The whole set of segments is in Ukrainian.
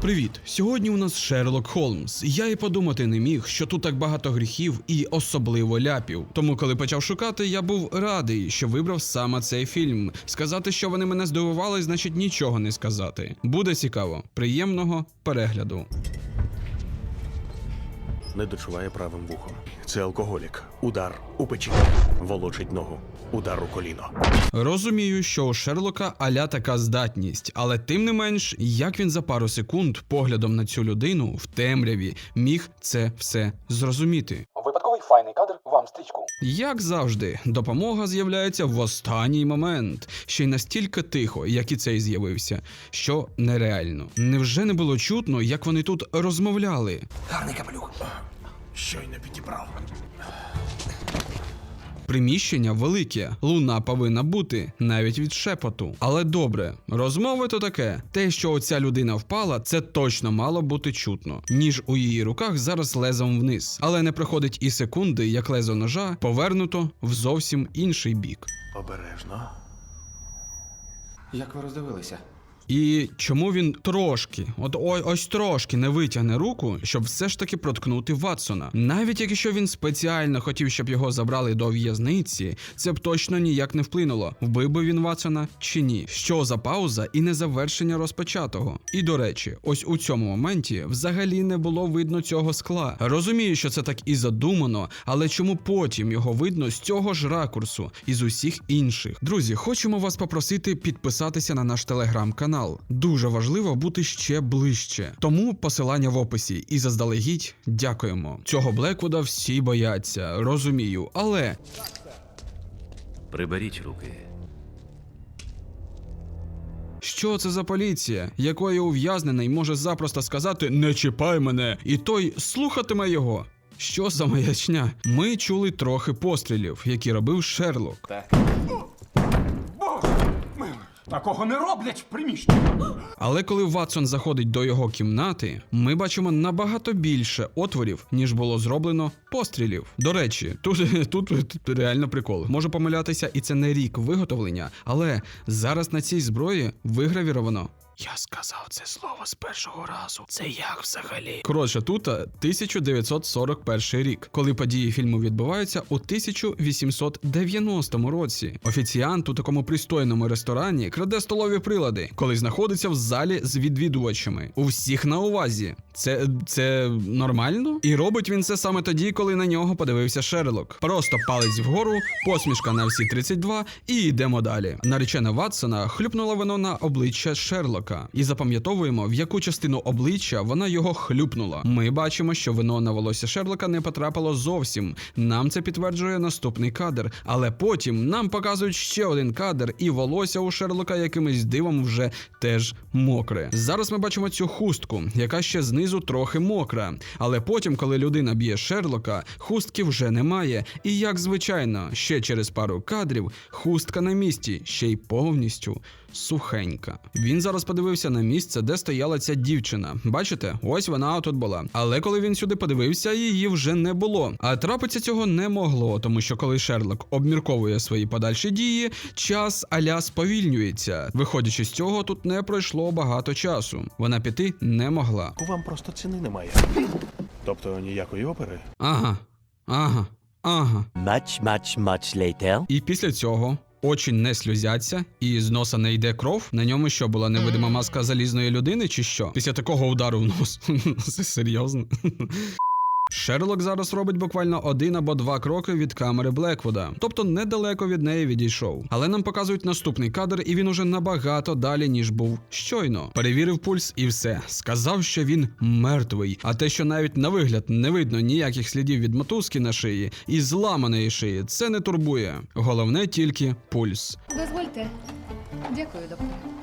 Привіт! Сьогодні у нас Шерлок Холмс. Я і подумати не міг, що тут так багато гріхів і особливо ляпів. Тому, коли почав шукати, я був радий, що вибрав саме цей фільм. Сказати, що вони мене здивували, значить нічого не сказати. Буде цікаво. Приємного перегляду. Не дочуває правим вухом. Це алкоголік. Удар у печі. Волочить ногу. Удар у коліно. Розумію, що у Шерлока аля така здатність, але тим не менш, як він за пару секунд поглядом на цю людину в темряві міг це все зрозуміти. Випадковий файний кадр вам стрічку. Як завжди, допомога з'являється в останній момент, ще й настільки тихо, як і цей з'явився, що нереально. Невже не було чутно, як вони тут розмовляли? Гарний капелюх. Щойно підібрав. Приміщення велике, луна повинна бути навіть від шепоту. Але добре, розмови то таке. Те, що оця людина впала, це точно мало бути чутно. Ніж у її руках зараз лезом вниз, але не проходить і секунди, як лезо ножа повернуто в зовсім інший бік. Обережно. Як ви роздивилися? І чому він трошки, от ой, ось трошки не витягне руку, щоб все ж таки проткнути Ватсона. Навіть якщо він спеціально хотів, щоб його забрали до в'язниці, це б точно ніяк не вплинуло, вбив би він Ватсона чи ні. Що за пауза і незавершення розпочатого. І до речі, ось у цьому моменті взагалі не було видно цього скла. Розумію, що це так і задумано, але чому потім його видно з цього ж ракурсу і з усіх інших? Друзі, хочемо вас попросити підписатися на наш телеграм-канал. Дуже важливо бути ще ближче. Тому посилання в описі і заздалегідь дякуємо. Цього Блеквуда всі бояться, розумію, але Приберіть руки. Що це за поліція, якої ув'язнений може запросто сказати Не чіпай мене, і той слухатиме його. Що за маячня? Ми чули трохи пострілів, які робив Шерлок. Такого не роблять в приміщенні. Але коли Ватсон заходить до його кімнати, ми бачимо набагато більше отворів, ніж було зроблено пострілів. До речі, тут, тут, тут реально прикол. Можу помилятися, і це не рік виготовлення, але зараз на цій зброї вигравіровано. Я сказав це слово з першого разу. Це як взагалі? Коротше, тут 1941 рік, коли події фільму відбуваються у 1890 році. Офіціант у такому пристойному ресторані краде столові прилади, коли знаходиться в залі з відвідувачами. У всіх на увазі. Це, це нормально? І робить він це саме тоді, коли на нього подивився Шерлок. Просто палець вгору, посмішка на всі 32 і йдемо далі. Наречена Ватсона хлюпнула вино на обличчя Шерлока. І запам'ятовуємо, в яку частину обличчя вона його хлюпнула. Ми бачимо, що вино на волосся Шерлока не потрапило зовсім. Нам це підтверджує наступний кадр. Але потім нам показують ще один кадр, і волосся у Шерлока якимось дивом вже теж мокре. Зараз ми бачимо цю хустку, яка ще знизу трохи мокра. Але потім, коли людина б'є Шерлока, хустки вже немає. І як звичайно, ще через пару кадрів хустка на місці, ще й повністю сухенька. Він зараз подивився на місце, де стояла ця дівчина. Бачите, ось вона тут була. Але коли він сюди подивився, її вже не було. А трапиться цього не могло, тому що коли Шерлок обмірковує свої подальші дії, час аля сповільнюється. Виходячи з цього, тут не пройшло багато часу. Вона піти не могла. У вам просто ціни немає. Тобто ніякої опери. Ага, ага, ага. Much, much, much later. І після цього очі не сльозяться, і з носа не йде кров. На ньому що була невидима маска залізної людини, чи що? Після такого удару в нос. Це серйозно. Шерлок зараз робить буквально один або два кроки від камери Блеквуда, тобто недалеко від неї відійшов. Але нам показують наступний кадр, і він уже набагато далі, ніж був щойно. Перевірив пульс і все. Сказав, що він мертвий. А те, що навіть на вигляд не видно ніяких слідів від мотузки на шиї і зламаної шиї, це не турбує. Головне тільки пульс. Дозвольте. Дякую, доктор.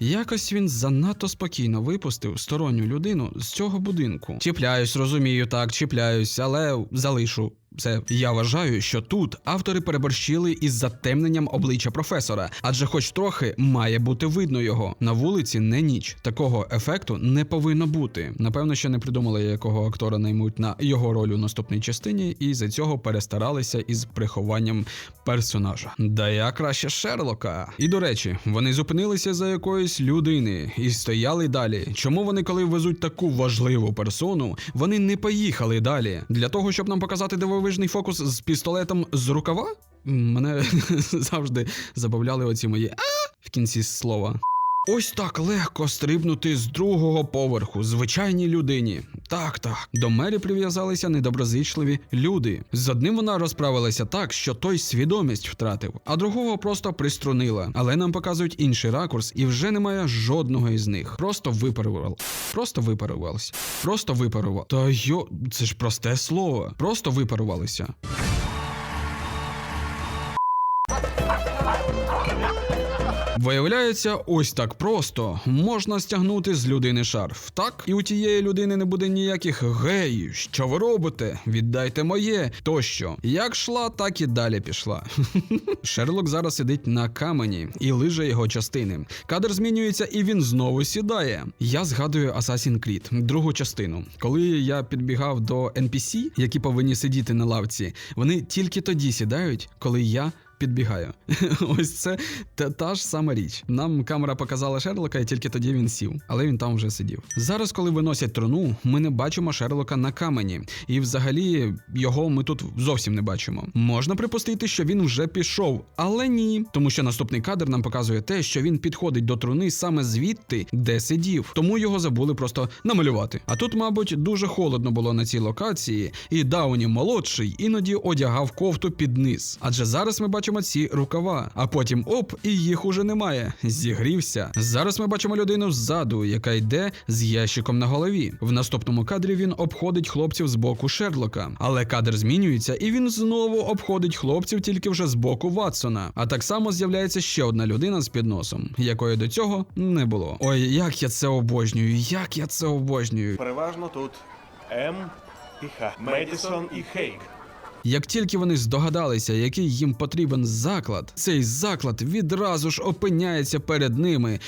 Якось він занадто спокійно випустив сторонню людину з цього будинку. Чіпляюсь, розумію, так, чіпляюсь, але залишу. Це я вважаю, що тут автори переборщили із затемненням обличчя професора, адже хоч трохи має бути видно його. На вулиці не ніч. Такого ефекту не повинно бути. Напевно, ще не придумали, якого актора наймуть на його роль у наступній частині, і за цього перестаралися із прихованням персонажа. Да я краще Шерлока. І до речі, вони зупинилися за якоїсь людини і стояли далі. Чому вони, коли везуть таку важливу персону, вони не поїхали далі? Для того, щоб нам показати дивовижний фокус з пістолетом з рукава? Мене завжди забавляли оці мої а в кінці слова. Ось так легко стрибнути з другого поверху звичайній людині. Так, так. До мері прив'язалися недоброзичливі люди. З одним вона розправилася так, що той свідомість втратив, а другого просто приструнила. Але нам показують інший ракурс, і вже немає жодного із них. Просто випарував. Просто випарувалися. Просто випарував. Та йо, це ж просте слово. Просто випарувалися. Виявляється, ось так просто можна стягнути з людини шарф. Так, і у тієї людини не буде ніяких гей, що ви робите? Віддайте моє тощо. Як шла, так і далі пішла. Шерлок зараз сидить на камені і лиже його частини. Кадр змінюється, і він знову сідає. Я згадую Assassin's Creed, другу частину. Коли я підбігав до NPC, які повинні сидіти на лавці, вони тільки тоді сідають, коли я підбігаю. Ось це та, та ж сама річ. Нам камера показала Шерлока, і тільки тоді він сів, але він там вже сидів. Зараз, коли виносять трону, ми не бачимо Шерлока на камені, і взагалі його ми тут зовсім не бачимо. Можна припустити, що він вже пішов, але ні, тому що наступний кадр нам показує те, що він підходить до труни саме звідти, де сидів. Тому його забули просто намалювати. А тут, мабуть, дуже холодно було на цій локації, і Дауні молодший іноді одягав кофту під низ. Адже зараз ми бачимо ці рукава, а потім оп, і їх уже немає. Зігрівся. Зараз ми бачимо людину ззаду, яка йде з ящиком на голові. В наступному кадрі він обходить хлопців з боку Шерлока, але кадр змінюється, і він знову обходить хлопців тільки вже з боку Ватсона. А так само з'являється ще одна людина з підносом, якої до цього не було. Ой, як я це обожнюю, як я це обожнюю. Переважно тут М і Х. Медісон і Хейк. Як тільки вони здогадалися, який їм потрібен заклад, цей заклад відразу ж опиняється перед ними.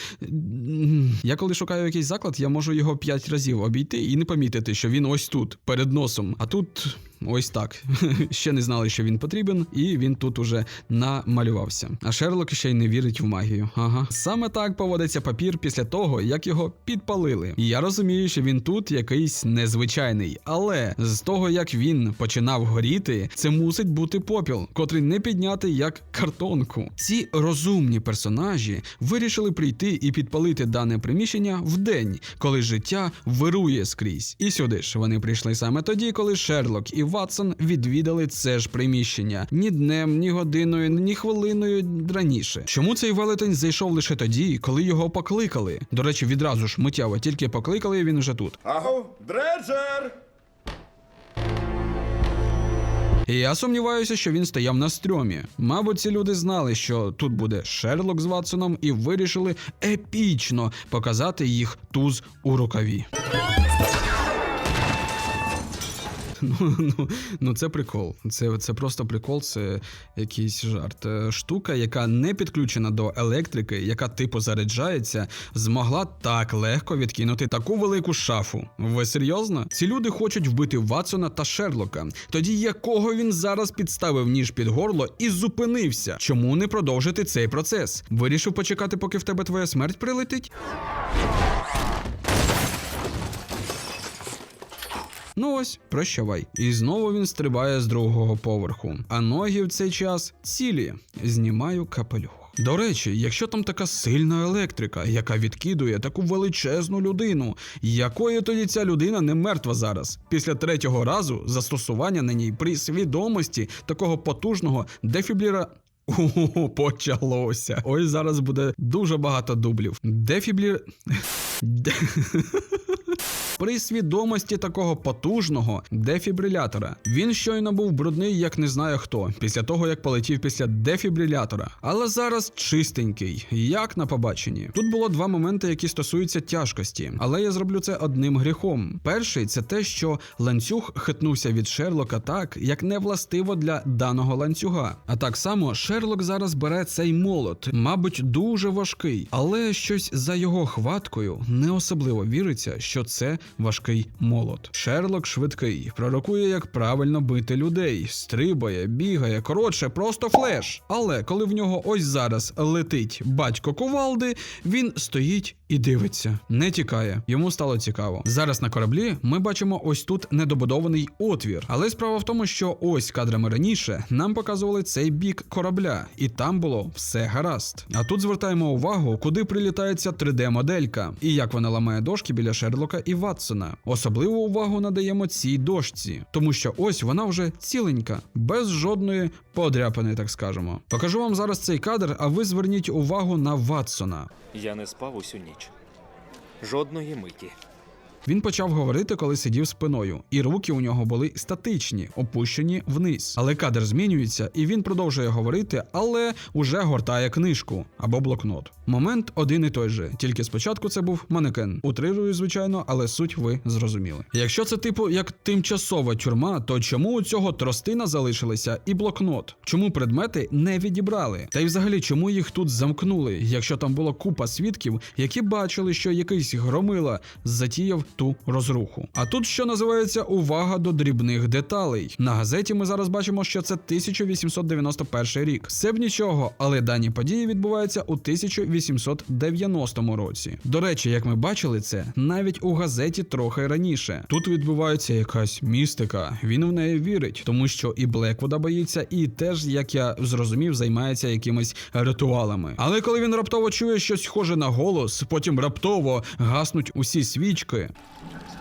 Я коли шукаю якийсь заклад, я можу його п'ять разів обійти і не помітити, що він ось тут, перед носом. А тут ось так. Ще не знали, що він потрібен, і він тут уже намалювався. А Шерлок ще й не вірить в магію. Ага. Саме так поводиться папір після того, як його підпалили. І я розумію, що він тут якийсь незвичайний. Але з того, як він починав горіти, це мусить бути попіл, котрий не підняти як картонку. Ці розумні персонажі вирішили прийти і підпалити дане приміщення вдень, коли життя вирує скрізь. І сюди ж вони прийшли саме тоді, коли Шерлок і Ватсон відвідали це ж приміщення ні днем, ні годиною, ні хвилиною раніше. Чому цей велетень зайшов лише тоді, коли його покликали? До речі, відразу ж миттєво, тільки покликали, і він вже тут. Аго, Дреджер! І я сумніваюся, що він стояв на стрьомі. Мабуть, ці люди знали, що тут буде Шерлок з Ватсоном, і вирішили епічно показати їх туз у рукаві. Ну, ну, ну це прикол. Це, це просто прикол, це якийсь жарт. Е, Штука, яка не підключена до електрики, яка типу заряджається, змогла так легко відкинути таку велику шафу. Ви серйозно? Ці люди хочуть вбити Ватсона та Шерлока. Тоді якого він зараз підставив ніж під горло і зупинився? Чому не продовжити цей процес? Вирішив почекати, поки в тебе твоя смерть прилетить? Ну ось, прощавай. І знову він стрибає з другого поверху. А ноги в цей час цілі. Знімаю капелюх. До речі, якщо там така сильна електрика, яка відкидує таку величезну людину, якої тоді ця людина не мертва зараз, після третього разу застосування на ній при свідомості такого потужного дефібліра. О, почалося. Ось зараз буде дуже багато дублів. Дефіблір. При свідомості такого потужного дефібрилятора. Він щойно був брудний, як не знаю хто, після того як полетів після дефібрилятора. Але зараз чистенький, як на побаченні. Тут було два моменти, які стосуються тяжкості, але я зроблю це одним гріхом. Перший це те, що ланцюг хитнувся від Шерлока так, як не властиво для даного ланцюга. А так само Шерлок зараз бере цей молот, мабуть, дуже важкий, але щось за його хваткою не особливо віриться, що це важкий молот. Шерлок швидкий, пророкує, як правильно бити людей, стрибає, бігає, коротше, просто флеш. Але коли в нього ось зараз летить батько кувалди, він стоїть і дивиться, не тікає. Йому стало цікаво. Зараз на кораблі ми бачимо ось тут недобудований отвір. Але справа в тому, що ось кадрами раніше нам показували цей бік корабля, і там було все гаразд. А тут звертаємо увагу, куди прилітається 3D-моделька і як вона ламає дошки біля Шерлока і Ватсона. Особливу увагу надаємо цій дошці, тому що ось вона вже ціленька, без жодної подряпини, так скажемо. Покажу вам зараз цей кадр, а ви зверніть увагу на Ватсона. Я не спав усю ніч. Жодної миті. Він почав говорити, коли сидів спиною, і руки у нього були статичні, опущені вниз. Але кадр змінюється, і він продовжує говорити, але уже гортає книжку або блокнот. Момент один і той же, тільки спочатку це був манекен. Утрирую, звичайно, але суть ви зрозуміли. Якщо це типу як тимчасова тюрма, то чому у цього тростина залишилися і блокнот? Чому предмети не відібрали? Та й взагалі, чому їх тут замкнули, якщо там була купа свідків, які бачили, що якийсь громила затіяв ту розруху. А тут, що називається, увага до дрібних деталей. На газеті ми зараз бачимо, що це 1891 рік. Все б нічого, але дані події відбуваються у 1890 році. До речі, як ми бачили це, навіть у газеті трохи раніше. Тут відбувається якась містика. Він в неї вірить, тому що і Блеквуда боїться, і теж, як я зрозумів, займається якимись ритуалами. Але коли він раптово чує щось схоже на голос, потім раптово гаснуть усі свічки. Nice.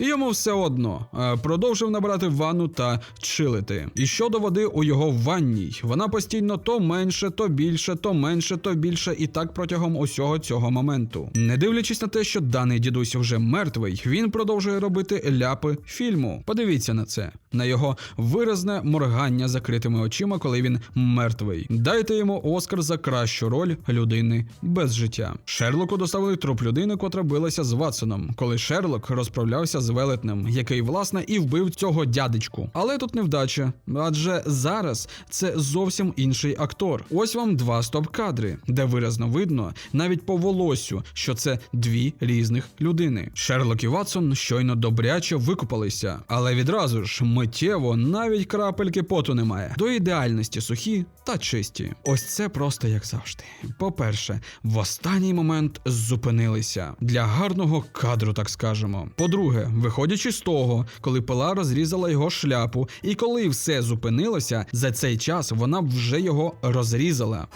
І Йому все одно Е, продовжив набирати ванну та чилити. І щодо води у його ванній, вона постійно то менше, то більше, то менше, то більше, і так протягом усього цього моменту. Не дивлячись на те, що даний дідусь вже мертвий, він продовжує робити ляпи фільму. Подивіться на це, на його виразне моргання закритими очима, коли він мертвий. Дайте йому Оскар за кращу роль людини без життя. Шерлоку доставили труп людини, котра билася з Ватсоном, коли Шерлок розправлявся з велетнем, який власне і вбив цього дядечку. Але тут невдача, адже зараз це зовсім інший актор. Ось вам два стоп-кадри, де виразно видно навіть по волосю, що це дві різних людини. Шерлок і Ватсон щойно добряче викупалися, але відразу ж миттєво навіть крапельки поту немає. До ідеальності сухі та чисті. Ось це просто як завжди. По-перше, в останній момент зупинилися для гарного кадру, так скажемо. По-друге, виходячи з того, коли пила розрізала його шляпу, і коли все зупинилося, за цей час вона вже його розрізала.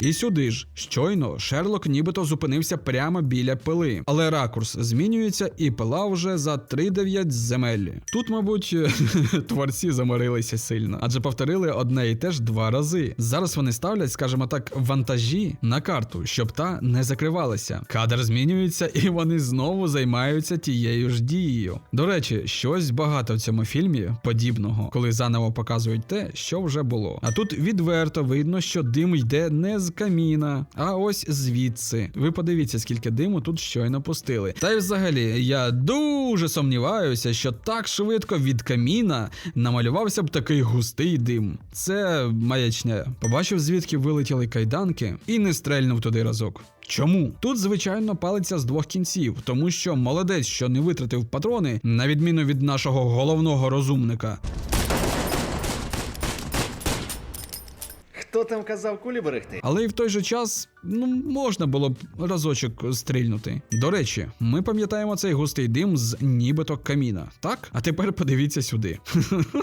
І сюди ж щойно Шерлок нібито зупинився прямо біля пили, але ракурс змінюється, і пила вже за 3-9 земель. Тут, мабуть, творці заморилися сильно, адже повторили одне і те ж два рази. Зараз вони ставлять, скажімо так, вантажі на карту, щоб та не закривалася. Кадр змінюється, і вони знову займаються тією ж дією. До речі, щось багато в цьому фільмі подібного, коли заново показують те, що вже було. А тут відверто видно, що дим йде не з каміна, а ось звідси. Ви подивіться, скільки диму тут щойно пустили. Та й взагалі, я дуже сумніваюся, що так швидко від каміна намалювався б такий густий дим. Це маячня. Побачив, звідки вилетіли кайданки, і не стрельнув туди разок. Чому? Тут, звичайно, палиться з двох кінців, тому що молодець, що не витратив патрони, на відміну від нашого головного розумника. Хто там казав кулі берегти? Але і в той же час ну можна було б разочок стрільнути. До речі, ми пам'ятаємо цей густий дим з нібито каміна, так? А тепер подивіться сюди.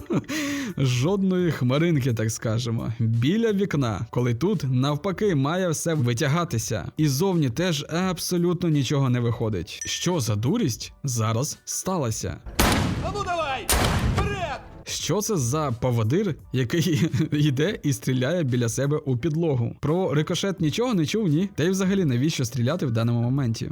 Жодної хмаринки, так скажемо, біля вікна, коли тут навпаки має все витягатися. І зовні теж абсолютно нічого не виходить. Що за дурість зараз сталося? А ну давай! Що це за поводир, який йде і стріляє біля себе у підлогу? Про рикошет нічого не чув, ні? Та й взагалі навіщо стріляти в даному моменті?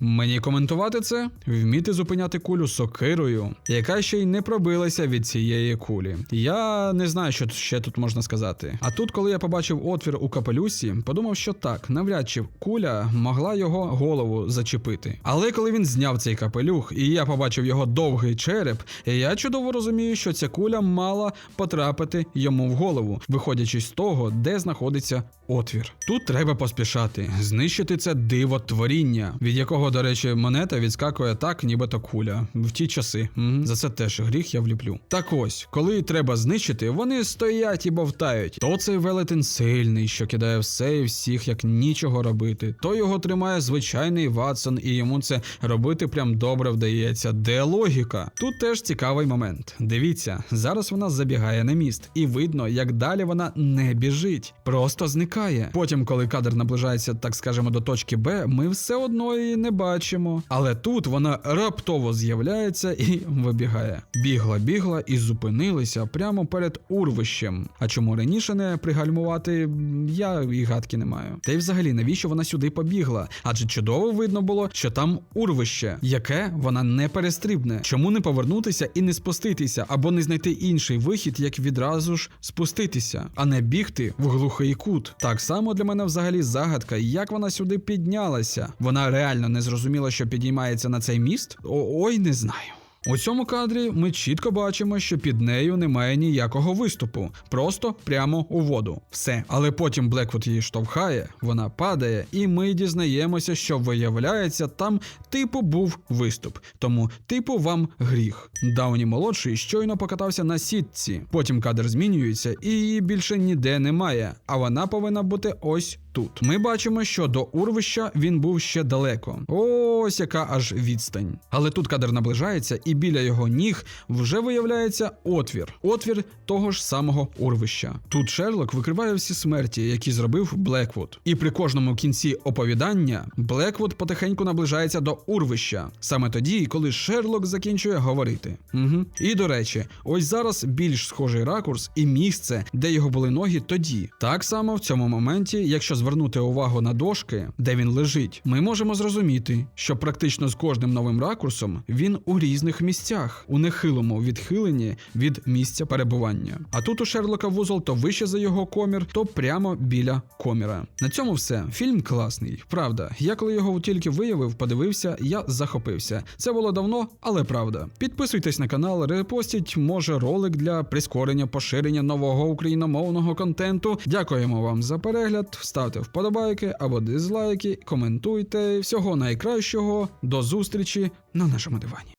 Мені коментувати це, вміти зупиняти кулю сокирою, яка ще й не пробилася від цієї кулі. Я не знаю, що ще тут можна сказати. А тут, коли я побачив отвір у капелюсі, подумав, що так, навряд чи куля могла його голову зачепити. Але коли він зняв цей капелюх, і я побачив його довгий череп, я чудово розумію, що ця куля мала потрапити йому в голову, виходячи з того, де знаходиться отвір. Тут треба поспішати, знищити це диво творіння, від якого, до речі, монета відскакує так, нібито куля. В ті часи. Мгм. За це теж гріх я вліплю. Так ось, коли треба знищити, вони стоять і бовтають. То цей велетен сильний, що кидає все і всіх, як нічого робити. То його тримає звичайний Ватсон, і йому це робити прям добре вдається. Де логіка? Тут теж цікавий момент. Дивіться, зараз вона забігає на міст, і видно, як далі вона не біжить, просто зникає. Потім, коли кадр наближається, так скажемо, до точки Б, ми все одно її не бачимо. Але тут вона раптово з'являється і вибігає. Бігла, бігла і зупинилася прямо перед урвищем. А чому раніше не пригальмувати, я і гадки не маю. Та й взагалі, навіщо вона сюди побігла? Адже чудово видно було, що там урвище, яке вона не перестрибне. Чому не повернутися і не спуститися, або не знайти інший вихід, як відразу ж спуститися, а не бігти в глухий кут. Так само для мене взагалі загадка, як вона сюди піднялася. Вона реально не зрозуміла, що підіймається на цей міст? О, ой, не знаю. У цьому кадрі ми чітко бачимо, що під нею немає ніякого виступу, просто прямо у воду. Все. Але потім Блеквуд її штовхає, вона падає, і ми дізнаємося, що виявляється, там типу був виступ. Тому, типу, вам гріх. Дауні молодший щойно покатався на сітці. Потім кадр змінюється, і її більше ніде немає. А вона повинна бути ось тут. Ми бачимо, що до урвища він був ще далеко. Ось яка аж відстань. Але тут кадр наближається, і біля його ніг вже виявляється отвір. Отвір того ж самого урвища. Тут Шерлок викриває всі смерті, які зробив Блеквуд. І при кожному кінці оповідання Блеквуд потихеньку наближається до урвища. Саме тоді, коли Шерлок закінчує говорити. Угу. І до речі, ось зараз більш схожий ракурс і місце, де його були ноги тоді. Так само в цьому моменті, якщо звернути увагу на дошки, де він лежить, ми можемо зрозуміти, що практично з кожним новим ракурсом він у різних місцях, у нехилому відхиленні від місця перебування. А тут у Шерлока вузол то вище за його комір, то прямо біля коміра. На цьому все. Фільм класний. Правда, я коли його тільки виявив, подивився, я захопився. Це було давно, але правда. Підписуйтесь на канал, репостіть, може, ролик для прискорення поширення нового україномовного контенту. Дякуємо вам за перегляд. Ставте вподобайки або дизлайки, коментуйте. Всього найкращого. До зустрічі на нашому дивані.